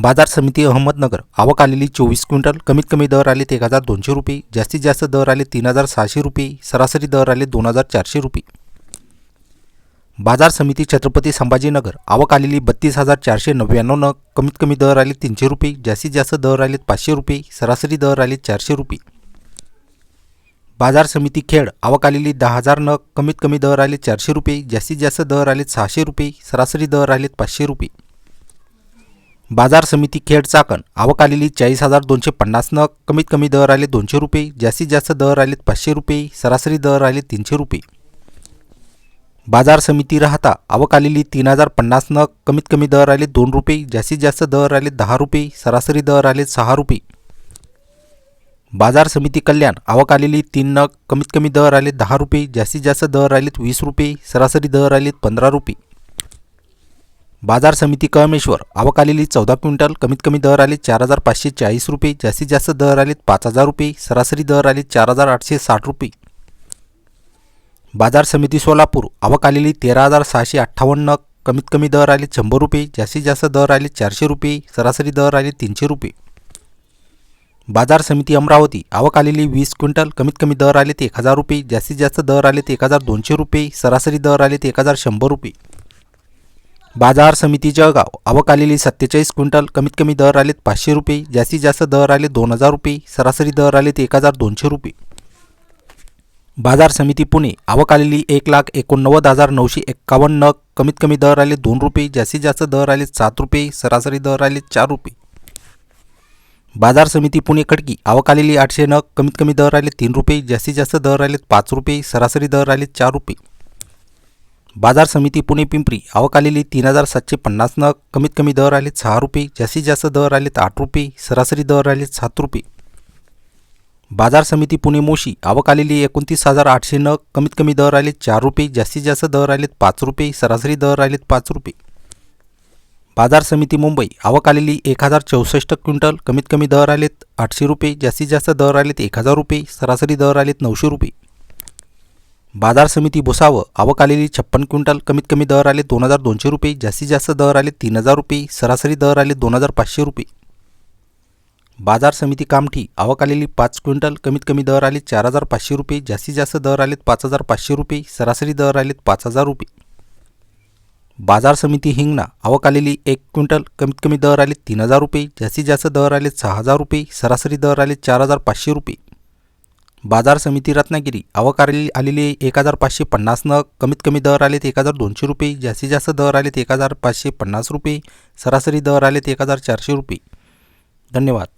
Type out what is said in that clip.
बाजार समिती अहमदनगर. आवक आलेली चोवीस क्विंटल कमीत कमी दर आले एक हजार दोनशे रुपये. जास्तीत जास्त दर आले तीन हजार सहाशे रुपये. सरासरी दर आले दोन हजार चारशे रुपये. बाजार समिती छत्रपती संभाजीनगर. आवक आलेली बत्तीस हजार चारशे नव्याण्णव नग कमीत कमी दर आले तीनशे रुपये. जास्तीत जास्त दर आलेत पाचशे रुपये. सरासरी दर आले चारशे रुपये. बाजार समिती खेड. आवक आलेली दहा हजार नग कमीत कमी दर आले चारशे रुपये. जास्तीत जास्त दर आलेत सहाशे रुपये. सरासरी दर आलेत पाचशे रुपये. बाजार समिती खेड चाकण. आवक आलेली चाळीस हजार दोनशे पन्नास नग. कमीत कमी दर आले दोनशे रुपये. जास्तीत जास्त दर आलेत पाचशे रुपये. सरासरी दर आले तीनशे रुपये. बाजार समिती राहता आवक आलेली तीन हजार पन्नास नग. कमीत कमी दर आले दोन रुपये. जास्तीत जास्त दर आले दहा रुपये. सरासरी दर आले सहा रुपये. बाजार समिती कल्याण. आवक आलेली तीन नग. कमीत कमी दर आले दहा रुपये. जास्तीत जास्त दर आलेत वीस रुपये. सरासरी दर आलेत पंधरा रुपये. बाजार समिती कळमेश्वर. आवक आलेली चौदा क्विंटल कमीत कमी दर आले चार हजार पाचशे चाळीस रुपये जास्तीत जास्त दर आलेत पाच हजार रुपये सरासरी दर आले चार हजार आठशे साठ रुपये. बाजार समिती सोलापूर. आवक आलेली तेरा हजार सहाशे अठ्ठावन्न कमीत कमी दर आले शंभर रुपये जास्तीत जास्त दर आले चारशे रुपये सरासरी दर आले तीनशे रुपये. बाजार समिती अमरावती. आवक आलेली वीस क्विंटल कमीत कमी दर आले ते एक हजार रुपये जास्तीत जास्त दर आलेत एक हजार दोनशे रुपये सरासरी दर आले ते एक हजार शंभर रुपये. बाजार समिती जळगाव आवक आलेली सत्तेचाळीस क्विंटल कमीत कमी दर आलेत पाचशे रुपये जास्तीत जास्त दर आले दोन हजार रुपये सरासरी दर आलेत एक हजार दोनशे रुपये. बाजार समिती पुणे आवक आलेली एक लाख एकोणनव्वद हजार नऊशे एक्कावन्न नग कमीत कमी दर आले दोन रुपये जास्तीत जास्त दर आले सात रुपये सरासरी दर आले चार रुपये. बाजार समिती पुणे खडकी आवक आलेली आठशे नग कमीत कमी दर आले तीन रुपये जास्तीत जास्त दर आले पाच रुपये सरासरी दर आले चार रुपये. बाजार समिती पुणे पिंपरी आवक आलेली तीन हजार सातशे पन्नास नग कमीत कमी दर आले सहा रुपये जास्तीत जास्त दर आलेत आठ रुपये सरासरी दर आले सात रुपये. बाजार समिती पुणे मोशी आवक आलेली एकोणतीस हजार आठशे नग कमीत कमी दर आले चार रुपये जास्तीत जास्त दर आलेत पाच रुपये सरासरी दर आलेत पाच रुपये. बाजार समिती मुंबई आवक आलेली एक हजार चौसष्ट क्विंटल कमीत कमी दर आलेत आठशे रुपये जास्तीत जास्त दर आलेत एक हजार रुपये सरासरी दर आलेत नऊशे रुपये. बाजार समिती भुसावळ आवक आलेली छप्पन क्विंटल कमीत कमी दर आले दोन हजार दोनशे रुपये जास्तीत जास्त दर आले तीन हजार रुपये सरासरी दर आले दोन हजार पाचशे रुपये. बाजार समिती कामठी आवक आलेली पाच क्विंटल कमीत कमी दर आले चार हजार पाचशे रुपये जास्तीत जास्त दर आलेत पाच हजार पाचशे रुपये सरासरी दर आलेत पाच हजार रुपये. बाजार समिती हिंगणा आवक आलेली एक क्विंटल कमीत कमी दर आले तीन हजार रुपये जास्तीत जास्त दर आले सहा हजार रुपये सरासरी दर आले चार हजार पाचशे रुपये. बाजार समिती रत्नागिरी आवक आलेले एक हजार पाचशे पन्नासनं कमीत कमी दर आलेत एक हजार दोनशे रुपये जास्तीत जास्त दर आलेत एक हजार पाचशे पन्नास रुपये सरासरी दर आलेत एक हजार चारशे रुपये. धन्यवाद.